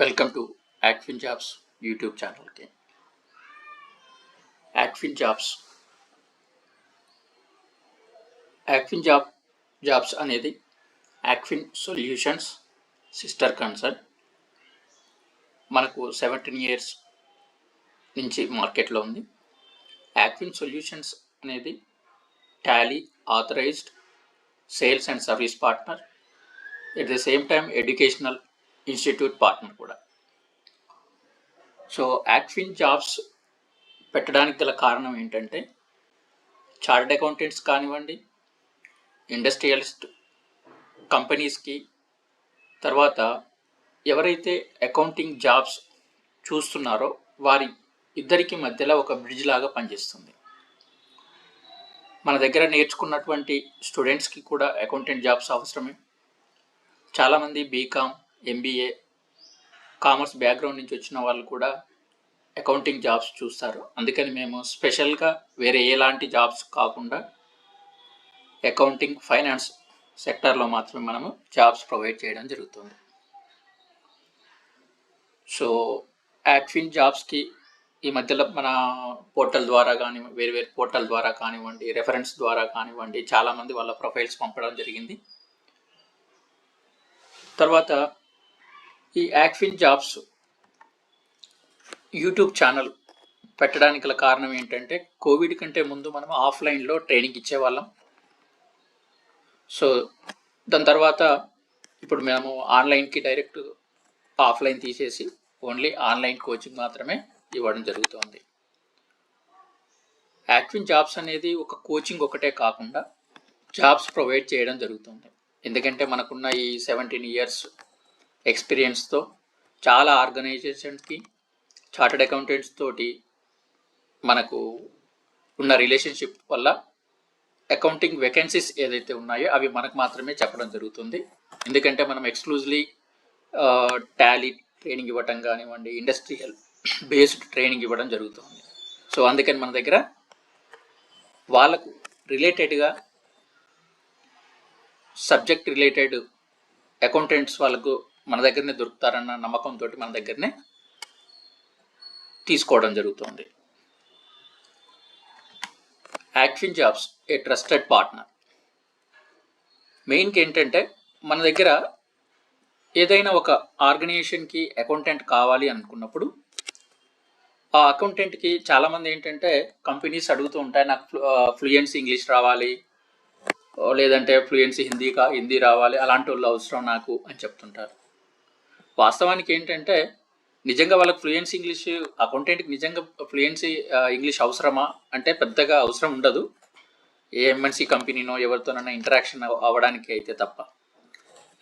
Welcome to Akfin jobs YouTube ఛానల్కి Akfin jobs Akfin job jobs అనేది యాక్ఫిన్ solutions sister concern మనకు seventeen years నుంచి మార్కెట్లో ఉంది. యాక్ఫిన్ సొల్యూషన్స్ అనేది Tally authorized sales and service partner at the same time educational institute partner కూడా. So యాక్ఫిన్ jobs పెట్టడానికి గల కారణం ఏంటంటే చార్టెడ్ అకౌంటెంట్స్ కానివ్వండి ఇండస్ట్రియలిస్ట్ కంపెనీస్కి తర్వాత ఎవరైతే అకౌంటింగ్ జాబ్స్ చూస్తున్నారో వారి ఇద్దరికి మధ్యలో ఒక బ్రిడ్జ్ లాగా పనిచేస్తుంది. మన దగ్గర నేర్చుకున్నటువంటి స్టూడెంట్స్కి కూడా అకౌంటెంట్ జాబ్స్ అవసరమే. చాలామంది బీకామ్ ఎంబీఏ కామర్స్ బ్యాక్గ్రౌండ్ నుంచి వచ్చిన వాళ్ళు కూడా అకౌంటింగ్ జాబ్స్ చూస్తారు. అందుకని మేము స్పెషల్గా వేరే ఎలాంటి జాబ్స్ కాకుండా అకౌంటింగ్ ఫైనాన్స్ సెక్టార్లో మాత్రమే మనము జాబ్స్ ప్రొవైడ్ చేయడం జరుగుతుంది. సో యాక్ఫిన్ జాబ్స్కి ఈ మధ్యలో మన పోర్టల్ ద్వారా కానీ వేరే వేరే పోర్టల్ ద్వారా కానివ్వండి రెఫరెన్స్ ద్వారా కానివ్వండి చాలామంది వాళ్ళ ప్రొఫైల్స్ పంపడం జరిగింది. తర్వాత ఈ యాక్ఫిన్ జాబ్స్ యూట్యూబ్ ఛానల్ పెట్టడానికి గల కారణం ఏంటంటే కోవిడ్ కంటే ముందు మనం ఆఫ్లైన్లో ట్రైనింగ్ ఇచ్చేవాళ్ళం. సో దాని తర్వాత ఇప్పుడు మేము ఆన్లైన్కి డైరెక్ట్ ఆఫ్లైన్ తీసేసి ఓన్లీ ఆన్లైన్ కోచింగ్ మాత్రమే ఇవ్వడం జరుగుతుంది. యాక్విన్ జాబ్స్ అనేది ఒక కోచింగ్ ఒకటే కాకుండా జాబ్స్ ప్రొవైడ్ చేయడం జరుగుతుంది. ఎందుకంటే మనకున్న ఈ సెవెంటీన్ ఇయర్స్ ఎక్స్పీరియన్స్తో చాలా ఆర్గనైజేషన్స్కి చార్టెడ్ అకౌంటెంట్స్ తోటి మనకు ఉన్న రిలేషన్షిప్ వల్ల అకౌంటింగ్ వేకెన్సీస్ ఏదైతే ఉన్నాయో అవి మనకు మాత్రమే చెప్పడం జరుగుతుంది. ఎందుకంటే మనం ఎక్స్క్లూజివ్లీ టాలీ ట్రైనింగ్ ఇవ్వటం కానివ్వండి ఇండస్ట్రియల్ బేస్డ్ ట్రైనింగ్ ఇవ్వడం జరుగుతుంది. సో అందుకని మన దగ్గర వాళ్ళకు రిలేటెడ్గా సబ్జెక్ట్ రిలేటెడ్ అకౌంటెంట్స్ వాళ్ళకు మన దగ్గరనే దొరుకుతారన్న నమ్మకంతో మన దగ్గరనే తీసుకోవడం జరుగుతుంది. Action jobs a trusted partner మెయిన్కి ఏంటంటే మన దగ్గర ఏదైనా ఒక ఆర్గనైజేషన్కి అకౌంటెంట్ కావాలి అనుకున్నప్పుడు ఆ అకౌంటెంట్కి చాలామంది ఏంటంటే కంపెనీస్ అడుగుతూ ఉంటాయి నాకు ఫ్లూయెన్సీ ఇంగ్లీష్ రావాలి లేదంటే ఫ్లూయెన్సీ హిందీ కా హిందీ రావాలి అలాంటి వాళ్ళు అవసరం నాకు అని చెప్తుంటారు. వాస్తవానికి ఏంటంటే నిజంగా వాళ్ళకి ఫ్లూయెన్సీ ఇంగ్లీష్ అకౌంటెంట్కి నిజంగా ఫ్లూయెన్సీ ఇంగ్లీష్ అవసరమా? అంటే పెద్దగా అవసరం ఉండదు. ఏ ఎంఎన్సీ కంపెనీనో ఎవరితోనైనా ఇంటరాక్షన్ అవ్వడానికి అయితే తప్ప.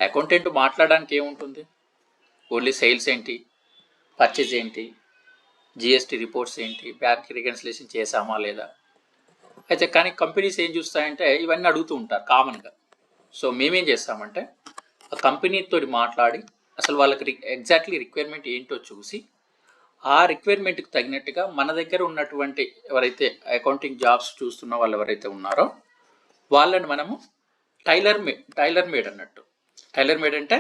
అకౌంటెంట్ మాట్లాడడానికి ఏముంటుంది? ఓన్లీ సేల్స్ ఏంటి? పర్చేజ్ ఏంటి? జిఎస్టీ రిపోర్ట్స్ ఏంటి? బ్యాంక్ రికన్సిలేషన్ చేసామా లేదా? అయితే కానీ కంపెనీస్ ఏం చూస్తాయంటే ఇవన్నీ అడుగుతూ ఉంటారు కామన్గా సో మేమేం చేస్తామంటే ఆ కంపెనీతో మాట్లాడి అసలు వాళ్ళకి ఎగ్జాక్ట్లీ రిక్వైర్మెంట్ ఏంటో చూసి ఆ రిక్వైర్మెంట్కి తగినట్టుగా మన దగ్గర ఉన్నటువంటి ఎవరైతే అకౌంటింగ్ జాబ్స్ చూస్తున్న వాళ్ళు ఎవరైతే ఉన్నారో వాళ్ళని మనము టైలర్ మే టైలర్ మేడ్ అన్నట్టు. టైలర్ మేడ్ అంటే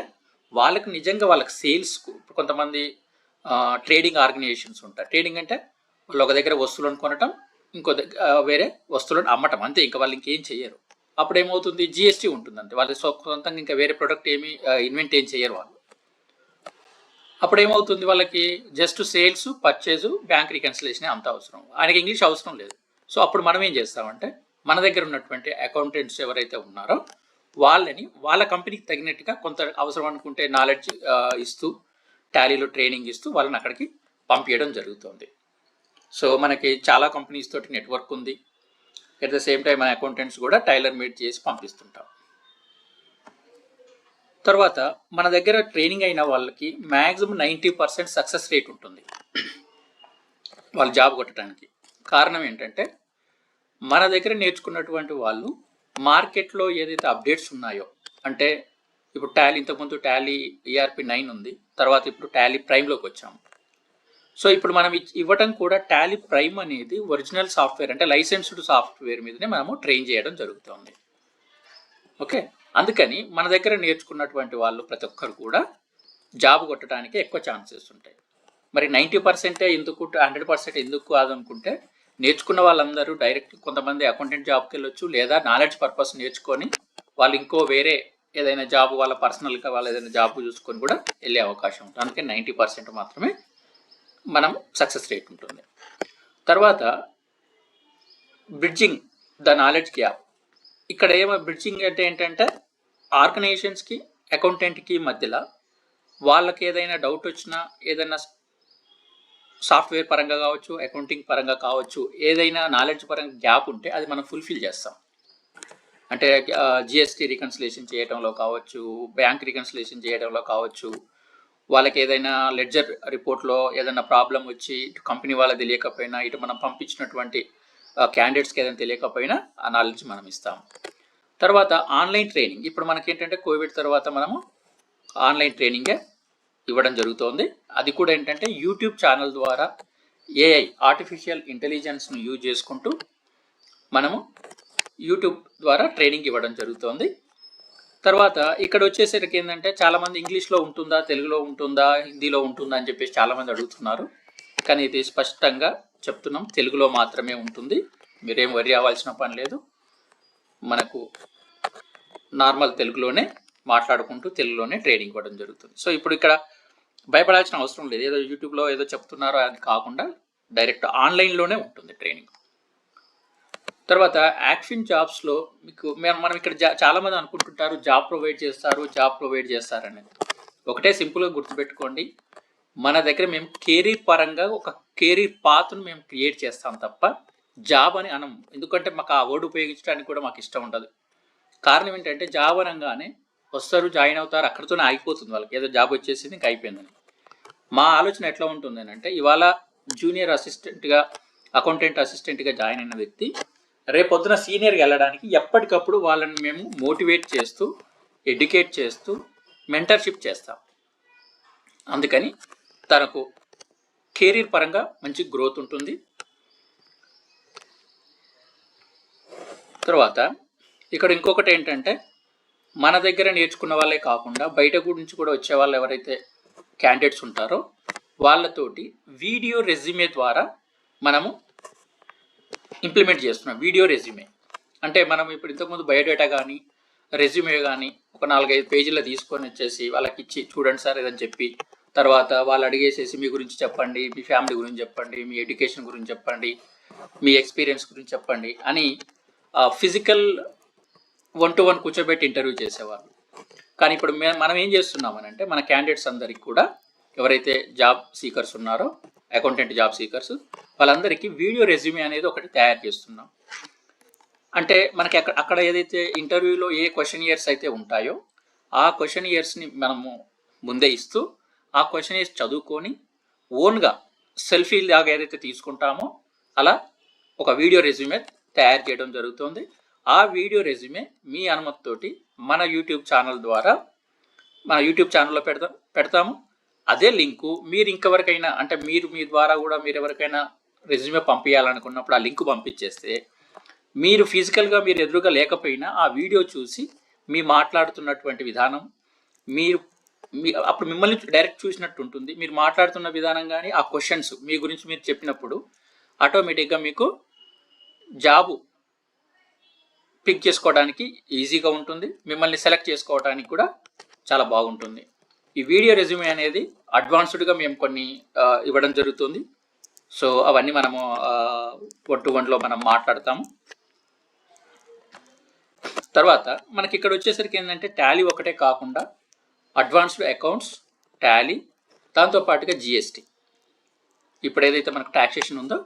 వాళ్ళకి నిజంగా వాళ్ళకి సేల్స్కు ఇప్పుడు కొంతమంది ట్రేడింగ్ ఆర్గనైజేషన్స్ ఉంటాయి ట్రేడింగ్ అంటే వాళ్ళు ఒక దగ్గర వస్తువులను కొనటం ఇంకో దగ్గర వేరే వస్తువులను అమ్మటం అంతే. ఇంకా వాళ్ళు ఇంకేం చేయరు అప్పుడు ఏమవుతుంది జిఎస్టీ ఉంటుంది వాళ్ళ వాళ్ళు సొంతంగా ఇంకా వేరే ప్రొడక్ట్ ఏమి ఇన్వెంట్ ఏం చేయరు వాళ్ళు. అప్పుడు ఏమవుతుంది వాళ్ళకి? Just sales purchase bank reconciliation అంత అవసరం. ఆయనకి ఇంగ్లీష్ అవసరం లేదు. సో అప్పుడు మనం ఏం చేస్తామంటే మన దగ్గర ఉన్నటువంటి అకౌంటెంట్స్ ఎవరైతే ఉన్నారో వాళ్ళని వాళ్ళ కంపెనీకి తగినట్టుగా కొంత అవసరం అనుకుంటే నాలెడ్జ్ ఇస్తూ టాలీలో ట్రైనింగ్ ఇస్తూ వాళ్ళని అక్కడికి పంపించడం జరుగుతుంది. సో మనకి చాలా కంపెనీస్ తోటి నెట్వర్క్ ఉంది. అట్ ద సేమ్ టైం మన అకౌంటెంట్స్ కూడా టైలర్ మేడ్ చేసి పంపిస్తుంటాం. తర్వాత మన దగ్గర ట్రైనింగ్ అయిన వాళ్ళకి maximum ninety percent success rate ఉంటుంది. వాళ్ళు జాబ్ కొట్టడానికి. కారణం ఏంటంటే మన దగ్గర నేర్చుకున్నటువంటి వాళ్ళు మార్కెట్లో ఏదైతే అప్డేట్స్ ఉన్నాయో అంటే ఇప్పుడు టాలీ ఇంతకుముందు టాలీ ఈఆర్పి నైన్ ఉంది తర్వాత ఇప్పుడు టాలీ ప్రైమ్లోకి వచ్చాము. సో ఇప్పుడు మనం ఇవ్వటం కూడా టాలీ ప్రైమ్ అనేది ఒరిజినల్ సాఫ్ట్వేర్ అంటే లైసెన్స్డ్ సాఫ్ట్వేర్ మీదనే మనము ట్రైన్ చేయడం జరుగుతుంది. ఓకే? అందుకని మన దగ్గర నేర్చుకున్నటువంటి వాళ్ళు ప్రతి ఒక్కరు కూడా జాబ్ కొట్టడానికి ఎక్కువ ఛాన్సెస్ ఉంటాయి. మరి నైంటీ పర్సెంటే ఎందుకు హండ్రెడ్ పర్సెంట్ ఎందుకు కాదనుకుంటే నేర్చుకున్న వాళ్ళందరూ డైరెక్ట్ కొంతమంది అకౌంటెంట్ జాబ్కి వెళ్ళొచ్చు లేదా నాలెడ్జ్ పర్పస్ నేర్చుకొని వాళ్ళు ఇంకో వేరే ఏదైనా జాబ్ వాళ్ళ పర్సనల్గా వాళ్ళు ఏదైనా జాబ్ చూసుకొని కూడా వెళ్ళే అవకాశం ఉంటుంది. అందుకే నైంటీ పర్సెంట్ మాత్రమే మనం సక్సెస్ రేట్ ఉంటుంది. తర్వాత బ్రిడ్జింగ్ ద నాలెడ్జ్ గ్యాప్. ఇక్కడ ఏమో బ్రిడ్జింగ్ అంటే ఏంటంటే ఆర్గనైజేషన్స్కి అకౌంటెంట్కి మధ్యలో వాళ్ళకి ఏదైనా డౌట్ వచ్చినా ఏదైనా సాఫ్ట్వేర్ పరంగా కావచ్చు అకౌంటింగ్ పరంగా కావచ్చు ఏదైనా నాలెడ్జ్ పరంగా గ్యాప్ ఉంటే అది మనం ఫుల్ఫిల్ చేస్తాం. అంటే జిఎస్టీ రికన్సిలేషన్ చేయడంలో కావచ్చు బ్యాంక్ రికన్సిలేషన్ చేయడంలో కావచ్చు వాళ్ళకి ఏదైనా లెడ్జర్ రిపోర్ట్లో ఏదైనా ప్రాబ్లం వచ్చి ఇటు కంపెనీ వాళ్ళకి తెలియకపోయినా ఇటు మనం పంపించినటువంటి క్యాండిడేట్స్కి ఏదైనా తెలియకపోయినా ఆ నాలెడ్జ్ మనం ఇస్తాం తర్వాత ఆన్లైన్ ట్రైనింగ్ ఇప్పుడు మనకి ఏంటంటే కోవిడ్ తర్వాత మనము ఆన్లైన్ ట్రైనింగే ఇవ్వడం జరుగుతోంది. అది కూడా ఏంటంటే యూట్యూబ్ ఛానల్ ద్వారా ఏఐ ఆర్టిఫిషియల్ ఇంటెలిజెన్స్ను యూజ్ చేసుకుంటూ మనము యూట్యూబ్ ద్వారా ట్రైనింగ్ ఇవ్వడం జరుగుతోంది. తర్వాత ఇక్కడ వచ్చేసరికి ఏంటంటే చాలామంది ఇంగ్లీష్లో ఉంటుందా తెలుగులో ఉంటుందా హిందీలో ఉంటుందా అని చెప్పేసి చాలామంది అడుగుతున్నారు. కానీ ఇది స్పష్టంగా చెప్తున్నాం. తెలుగులో మాత్రమే ఉంటుంది. మీరేం వరి అవ్వాల్సిన పని లేదు. మనకు నార్మల్ తెలుగులోనే మాట్లాడుకుంటూ తెలుగులోనే ట్రైనింగ్ ఇవ్వడం జరుగుతుంది. సో ఇప్పుడు ఇక్కడ భయపడాల్సిన అవసరం లేదు. ఏదో యూట్యూబ్లో ఏదో చెప్తున్నారో అది కాకుండా డైరెక్ట్ ఆన్లైన్లోనే ఉంటుంది ట్రైనింగ్ తర్వాత యాక్షన్ జాబ్స్లో మీకు మేము మనం ఇక్కడ జా చాలామంది అనుకుంటుంటారు జాబ్ ప్రొవైడ్ చేస్తారు జాబ్ ప్రొవైడ్ చేస్తారని ఒకటే సింపుల్గా గుర్తుపెట్టుకోండి. మన దగ్గర మేము కెరీర్ పరంగా ఒక కెరీర్ పాత్ను మేము క్రియేట్ చేస్తాం తప్ప జాబ్ అని అనం ఎందుకంటే మాకు ఆ వర్డ్ ఉపయోగించడానికి కూడా మాకు ఇష్టం ఉండదు. కారణం ఏంటంటే జాబ్ అనగానే వస్తారు జాయిన్ అవుతారు అక్కడితోనే ఆగిపోతుంది వాళ్ళకి. ఏదో జాబ్ వచ్చేసింది ఇంకా అయిపోయిందని. మా ఆలోచన ఎట్లా ఉంటుంది అంటే ఇవాళ జూనియర్ అసిస్టెంట్గా అకౌంటెంట్ అసిస్టెంట్గా జాయిన్ అయిన వ్యక్తి రేపొద్దున సీనియర్కి వెళ్ళడానికి ఎప్పటికప్పుడు వాళ్ళని మేము మోటివేట్ చేస్తూ ఎడ్యుకేట్ చేస్తూ మెంటర్షిప్ చేస్తాం. అందుకని తనకు కెరీర్ పరంగా మంచి గ్రోత్ ఉంటుంది. తర్వాత ఇక్కడ ఇంకొకటి ఏంటంటే మన దగ్గర నేర్చుకున్న వాళ్ళే కాకుండా బయట గురించి కూడా వచ్చే వాళ్ళు ఎవరైతే క్యాండిడేట్స్ ఉంటారో వాళ్ళతోటి వీడియో రెజ్యూమే ద్వారా మనము ఇంప్లిమెంట్ చేస్తున్నాం. Video resume. అంటే మనం ఇప్పుడు ఇంతకుముందు బయోడేటా కానీ రెజ్యూమే కానీ ఒక నాలుగైదు పేజీలో తీసుకొని వచ్చేసి వాళ్ళకి ఇచ్చి చూడండి సార్ ఇదని చెప్పి తర్వాత వాళ్ళు అడిగేసేసి మీ గురించి చెప్పండి మీ ఫ్యామిలీ గురించి చెప్పండి మీ ఎడ్యుకేషన్ గురించి చెప్పండి మీ ఎక్స్పీరియన్స్ గురించి చెప్పండి అని ఫిజికల్ వన్ టు వన్ కూర్చోబెట్టి ఇంటర్వ్యూ చేసేవాళ్ళు. కానీ ఇప్పుడు మనం ఏం చేస్తున్నామని అంటే మన క్యాండిడేట్స్ అందరికి కూడా ఎవరైతే జాబ్ సీకర్స్ ఉన్నారో అకౌంటెంట్ జాబ్ సీకర్స్ వాళ్ళందరికీ వీడియో రెజ్యూమే అనేది ఒకటి తయారు చేస్తున్నాం. అంటే మనకి అక్కడ అక్కడ ఏదైతే ఇంటర్వ్యూలో ఏ క్వశ్చన్ ఇయర్స్ అయితే ఉంటాయో ఆ క్వశ్చన్ ఇయర్స్ని మనము ముందే ఇస్తూ ఆ క్వశ్చన్ వేసి చదువుకొని ఓన్గా సెల్ఫీ లాగా ఏదైతే తీసుకుంటామో అలా ఒక వీడియో రెజ్యూమే తయారు చేయడం జరుగుతుంది. ఆ వీడియో రెజ్యూమే మీ అనుమతితోటి మన యూట్యూబ్ ఛానల్ ద్వారా మన యూట్యూబ్ ఛానల్లో పెడతాం పెడతాము. అదే లింకు మీరు ఇంకెవరికైనా అంటే మీరు మీ ద్వారా కూడా మీరు ఎవరికైనా రెజ్యూమే పంపించాలనుకున్నప్పుడు ఆ లింక్ పంపించేస్తే మీరు ఫిజికల్గా మీరు ఎదురుగా లేకపోయినా ఆ వీడియో చూసి మీ మాట్లాడుతున్నటువంటి విధానం మీరు అప్పుడు మిమ్మల్ని డైరెక్ట్ చూసినట్టు ఉంటుంది. మీరు మాట్లాడుతున్న విధానం కానీ ఆ క్వశ్చన్స్ మీ గురించి మీరు చెప్పినప్పుడు ఆటోమేటిక్గా మీకు జాబు పిక్ చేసుకోవడానికి ఈజీగా ఉంటుంది. మిమ్మల్ని సెలెక్ట్ చేసుకోవడానికి కూడా చాలా బాగుంటుంది. ఈ వీడియో రెజ్యూమే అనేది అడ్వాన్స్డ్గా మేము కొన్ని ఇవ్వడం జరుగుతుంది. సో అవన్నీ మనము వన్ టు వన్లో మనం మాట్లాడతాము. తర్వాత మనకి ఇక్కడ వచ్చేసరికి ఏంటంటే టాలీ ఒకటే కాకుండా అడ్వాన్స్డ్ అకౌంట్స్ టాలీ దాంతోపాటుగా జిఎస్టీ. ఇప్పుడు ఏదైతే మనకు ట్యాక్సేషన్ ఉందో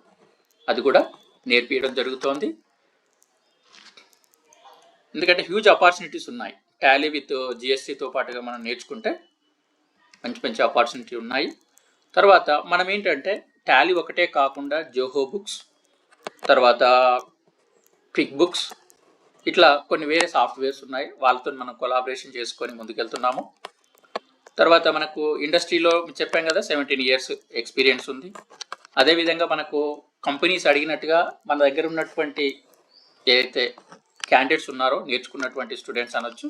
అది కూడా నేర్పించడం జరుగుతోంది. ఎందుకంటే హ్యూజ్ ఆపర్చునిటీస్ ఉన్నాయి. టాలీ విత్ జిఎస్టీతో పాటుగా మనం నేర్చుకుంటే మంచి మంచి ఆపర్చునిటీ ఉన్నాయి. తర్వాత మనం ఏంటంటే టాలీ ఒకటే కాకుండా జోహో బుక్స్ తర్వాత క్విక్ బుక్స్ ఇట్లా కొన్ని వేరే సాఫ్ట్వేర్స్ ఉన్నాయి. వాళ్ళతో మనం కొలాబరేషన్ చేసుకొని ముందుకెళ్తున్నాము. తర్వాత మనకు ఇండస్ట్రీలో చెప్పాం కదా సెవెంటీన్ ఇయర్స్ ఎక్స్పీరియన్స్ ఉంది. అదేవిధంగా మనకు కంపెనీస్ అడిగినట్టుగా మన దగ్గర ఉన్నటువంటి ఏదైతే క్యాండిడేట్స్ ఉన్నారో నేర్చుకున్నటువంటి స్టూడెంట్స్ అనొచ్చు.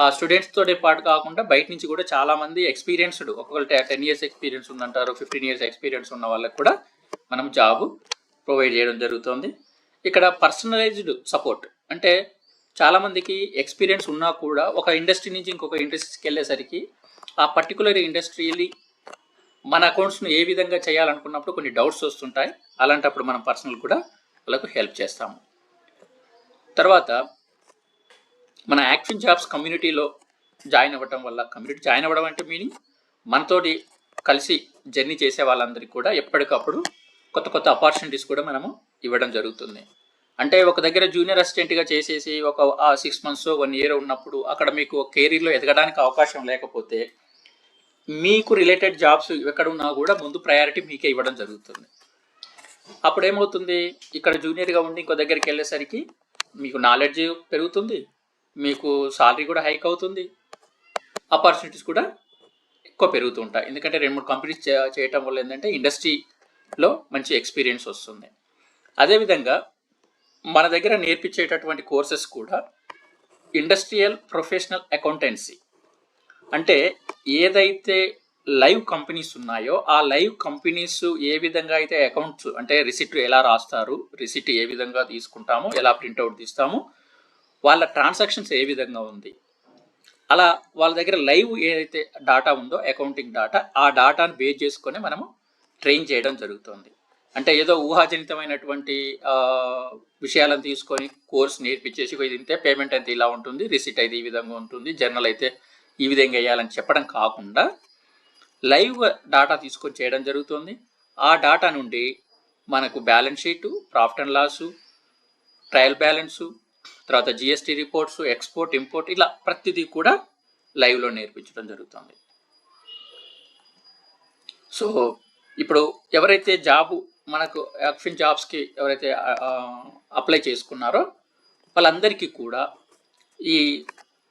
ఆ స్టూడెంట్స్తో పాటు కాకుండా బయట నుంచి కూడా చాలా మంది ఎక్స్పీరియన్స్డ్ ఒక్కొక్కరు టెన్ ఇయర్స్ ఎక్స్పీరియన్స్ ఉందంటారు ఫిఫ్టీన్ ఇయర్స్ ఎక్స్పీరియన్స్ ఉన్న వాళ్ళకి కూడా మనం జాబ్ ప్రొవైడ్ చేయడం జరుగుతుంది. ఇక్కడ పర్సనలైజ్డ్ సపోర్ట్ అంటే చాలామందికి ఎక్స్పీరియన్స్ ఉన్నా కూడా ఒక ఇండస్ట్రీ నుంచి ఇంకొక ఇండస్ట్రీకి వెళ్ళేసరికి ఆ పర్టికులర్ ఇండస్ట్రీని మన అకౌంట్స్ను ఏ విధంగా చేయాలనుకున్నప్పుడు కొన్ని డౌట్స్ వస్తుంటాయి. అలాంటప్పుడు మనం పర్సనల్ కూడా వాళ్ళకు హెల్ప్ చేస్తాము. తర్వాత మన యాక్షన్ జాబ్స్ కమ్యూనిటీలో జాయిన్ అవ్వటం వల్ల కమ్యూనిటీ జాయిన్ అవ్వడం అంటే మీనింగ్ మనతోటి కలిసి జర్నీ చేసే వాళ్ళందరికీ కూడా ఎప్పటికప్పుడు కొత్త కొత్త ఆపర్చునిటీస్ కూడా మనము ఇవ్వడం జరుగుతుంది. అంటే ఒక దగ్గర జూనియర్ అసిస్టెంట్గా చేసేసి ఒక సిక్స్ మంత్స్ వన్ ఇయర్ ఉన్నప్పుడు అక్కడ మీకు కెరీర్లో ఎదగడానికి అవకాశం లేకపోతే మీకు రిలేటెడ్ జాబ్స్ ఎక్కడ ఉన్నా కూడా ముందు ప్రయారిటీ మీకే ఇవ్వడం జరుగుతుంది. అప్పుడు ఏమవుతుంది ఇక్కడ జూనియర్గా ఉండి ఇంకో దగ్గరికి వెళ్ళేసరికి మీకు నాలెడ్జ్ పెరుగుతుంది మీకు సాలరీ కూడా హైక్ అవుతుంది ఆపర్చునిటీస్ కూడా ఎక్కువ పెరుగుతూ ఉంటాయి. ఎందుకంటే రెండు మూడు కంపెనీస్ చేయటం వల్ల ఏంటంటే ఇండస్ట్రీలో మంచి ఎక్స్పీరియన్స్ వస్తుంది. అదేవిధంగా మన దగ్గర నేర్పించేటటువంటి కోర్సెస్ కూడా ఇండస్ట్రియల్ ప్రొఫెషనల్ అకౌంటెన్సీ. అంటే ఏదైతే లైవ్ కంపెనీస్ ఉన్నాయో ఆ లైవ్ కంపెనీస్ ఏ విధంగా అయితే అకౌంట్స్ అంటే రిసిప్ట్ ఎలా రాస్తారు రిసిప్ట్ ఏ విధంగా తీసుకుంటామో ఎలా ప్రింట్అవుట్ తీస్తామో వాళ్ళ ట్రాన్సాక్షన్స్ ఏ విధంగా ఉంది అలా వాళ్ళ దగ్గర లైవ్ ఏదైతే డాటా ఉందో అకౌంటింగ్ డాటా ఆ డాటాను బేస్ చేసుకొని మనము ట్రైన్ చేయడం జరుగుతుంది. అంటే ఏదో ఊహాజనితమైనటువంటి విషయాలను తీసుకొని కోర్స్ నేర్పించేసి "ఇగో ఇంతే పేమెంట్ అయితే ఇలా ఉంటుంది రిసిట్ అయితే ఈ విధంగా ఉంటుంది జర్నల్ అయితే ఈ విధంగా వేయాలని చెప్పడం కాకుండా లైవ్ డాటా తీసుకొని చేయడం జరుగుతుంది. ఆ డాటా నుండి మనకు balance sheet profit and loss trial balance తర్వాత జిఎస్టీ రిపోర్ట్స్ ఎక్స్పోర్ట్ ఇంపోర్ట్ ఇలా ప్రతిదీ కూడా లైవ్లో నేర్పించడం జరుగుతుంది. సో ఇప్పుడు ఎవరైతే జాబు మనకు యాక్షన్ జాబ్స్కి ఎవరైతే అప్లై చేసుకున్నారో వాళ్ళందరికీ కూడా ఈ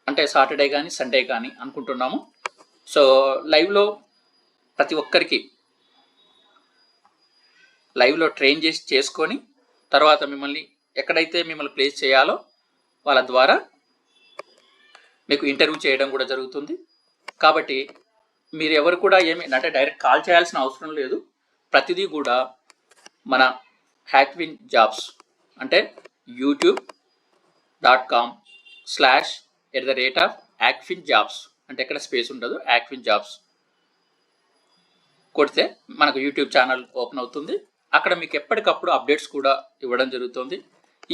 అంటే సాటర్డే కానీ సండే కానీ అనుకుంటున్నాము. సో లైవ్లో ప్రతి ఒక్కరికి లైవ్లో ట్రైన్ చేసి చేసుకొని తర్వాత మిమ్మల్ని ఎక్కడైతే మిమ్మల్ని ప్లేస్ చేయాలో వాళ్ళ ద్వారా మీకు ఇంటర్వ్యూ చేయడం కూడా జరుగుతుంది. కాబట్టి మీరు ఎవరు కూడా ఏమి అంటే డైరెక్ట్ కాల్ చేయాల్సిన అవసరం లేదు. ప్రతిదీ కూడా మన హ్యాక్విన్ జాబ్స్ అంటే YouTube dot com slash at the rate of Akfin jobs అంటే ఎక్కడ స్పేస్ ఉండదు యాక్విన్ జాబ్స్ కొడితే మనకు యూట్యూబ్ ఛానల్ ఓపెన్ అవుతుంది. అక్కడ మీకు ఎప్పటికప్పుడు అప్డేట్స్ కూడా ఇవ్వడం జరుగుతుంది.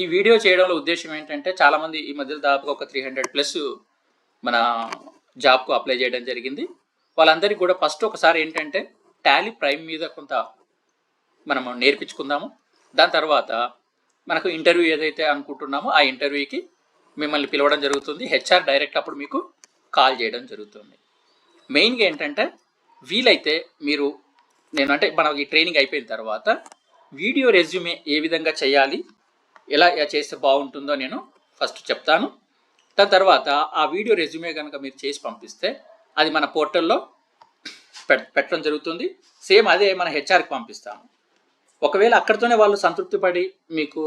ఈ వీడియో చేయడంలో ఉద్దేశం ఏంటంటే చాలామంది ఈ మధ్యలో దాదాపుగా ఒక త్రీ హండ్రెడ్ ప్లస్ మన జాబ్కు అప్లై చేయడం జరిగింది. వాళ్ళందరికీ కూడా ఫస్ట్ ఒకసారి ఏంటంటే టాలీ ప్రైమ్ మీద కొంత మనము నేర్పించుకుందాము. దాని తర్వాత మనకు ఇంటర్వ్యూ ఏదైతే అనుకుంటున్నామో ఆ ఇంటర్వ్యూకి మిమ్మల్ని పిలవడం జరుగుతుంది. హెచ్ఆర్ డైరెక్ట్ అప్పుడు మీకు కాల్ చేయడం జరుగుతుంది. మెయిన్గా ఏంటంటే వీలైతే మీరు నేను అంటే మన ఈ ట్రైనింగ్ అయిపోయిన తర్వాత వీడియో రెజ్యూమే ఏ విధంగా చేయాలి ఎలా చేస్తే బాగుంటుందో నేను ఫస్ట్ చెప్తాను. దాని తర్వాత ఆ వీడియో రెజ్యూమే కనుక మీరు చేసి పంపిస్తే అది మన పోర్టల్లో పెట్టడం జరుగుతుంది. సేమ్ అదే మన హెచ్ఆర్కి పంపిస్తాము. ఒకవేళ అక్కడితోనే వాళ్ళు సంతృప్తి పడి మీకు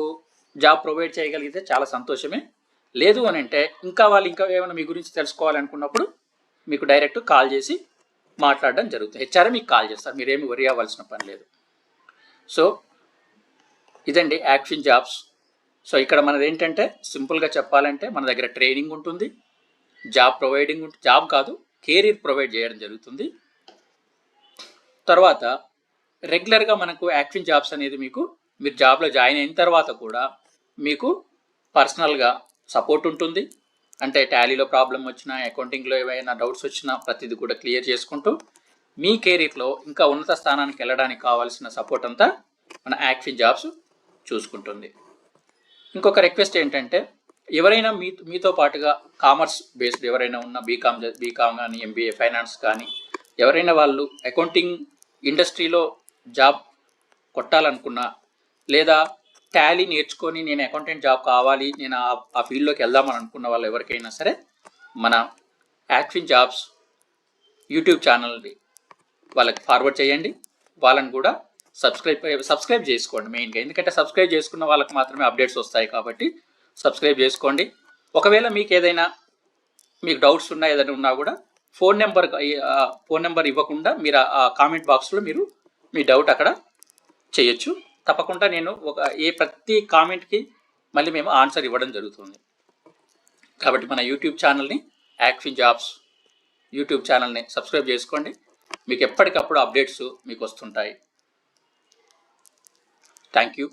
జాబ్ ప్రొవైడ్ చేయగలిగితే చాలా సంతోషమే. లేదు అని అంటే ఇంకా వాళ్ళు ఇంకా ఏమైనా మీ గురించి తెలుసుకోవాలనుకున్నప్పుడు మీకు డైరెక్ట్ కాల్ చేసి మాట్లాడడం జరుగుతుంది. హెచ్ఆర్ మీకు కాల్ చేస్తారు. మీరేమి వరి అవ్వాల్సిన పని లేదు. సో ఇదండి యాక్షన్ జాబ్స్. సో ఇక్కడ మనది ఏంటంటే సింపుల్గా చెప్పాలంటే మన దగ్గర ట్రైనింగ్ ఉంటుంది. జాబ్ ప్రొవైడింగ్ ఉంటుంది జాబ్ కాదు కెరీర్ ప్రొవైడ్ చేయడం జరుగుతుంది. తర్వాత రెగ్యులర్గా మనకు యాక్షన్ జాబ్స్ అనేది మీకు మీరు జాబ్లో జాయిన్ అయిన తర్వాత కూడా మీకు పర్సనల్గా సపోర్ట్ ఉంటుంది. అంటే టాలీలో ప్రాబ్లం వచ్చినా అకౌంటింగ్లో ఏవైనా డౌట్స్ వచ్చినా ప్రతిదీ కూడా క్లియర్ చేసుకుంటూ మీ కెరీర్లో ఇంకా ఉన్నత స్థానానికి వెళ్ళడానికి కావాల్సిన సపోర్ట్ అంతా మన యాక్షన్ జాబ్స్ చూసుకుంటుంది. ఇంకొక రిక్వెస్ట్ ఏంటంటే ఎవరైనా మీ మీతో పాటుగా కామర్స్ బేస్డ్ ఎవరైనా ఉన్న బీకామ్ బీకామ్ కానీ ఎంబీఏ ఫైనాన్స్ కానీ ఎవరైనా వాళ్ళు అకౌంటింగ్ ఇండస్ట్రీలో జాబ్ కొట్టాలనుకున్నా లేదా టాలీ నేర్చుకొని నేను అకౌంటెంట్ జాబ్ కావాలి నేను ఆ- ఆ ఫీల్డ్లోకి వెళ్దామని అనుకున్న వాళ్ళు ఎవరికైనా సరే మన యాక్షన్ జాబ్స్ యూట్యూబ్ ఛానల్ని వాళ్ళకి ఫార్వర్డ్ చేయండి. వాళ్ళని కూడా సబ్స్క్రైబ్ సబ్స్క్రైబ్ చేసుకోండి మెయిన్గా. ఎందుకంటే సబ్స్క్రైబ్ చేసుకున్న వాళ్ళకి మాత్రమే అప్డేట్స్ వస్తాయి కాబట్టి సబ్స్క్రైబ్ చేసుకోండి. ఒకవేళ మీకు ఏదైనా మీకు డౌట్స్ ఉన్నా ఏదైనా ఉన్నా కూడా ఫోన్ నెంబర్ ఫోన్ నెంబర్ ఇవ్వకుండా మీరు ఆ కామెంట్ బాక్స్లో మీరు మీ డౌట్ అక్కడ చేయొచ్చు. తప్పకుండా నేను ఒక ఏ ప్రతి కామెంట్కి మళ్ళీ మేము ఆన్సర్ ఇవ్వడం జరుగుతుంది. కాబట్టి మన యూట్యూబ్ ఛానల్ని యాక్ఫిన్ జాబ్స్ యూట్యూబ్ ఛానల్ని సబ్స్క్రైబ్ చేసుకోండి. మీకు ఎప్పటికప్పుడు అప్డేట్స్ మీకు వస్తుంటాయి. Thank you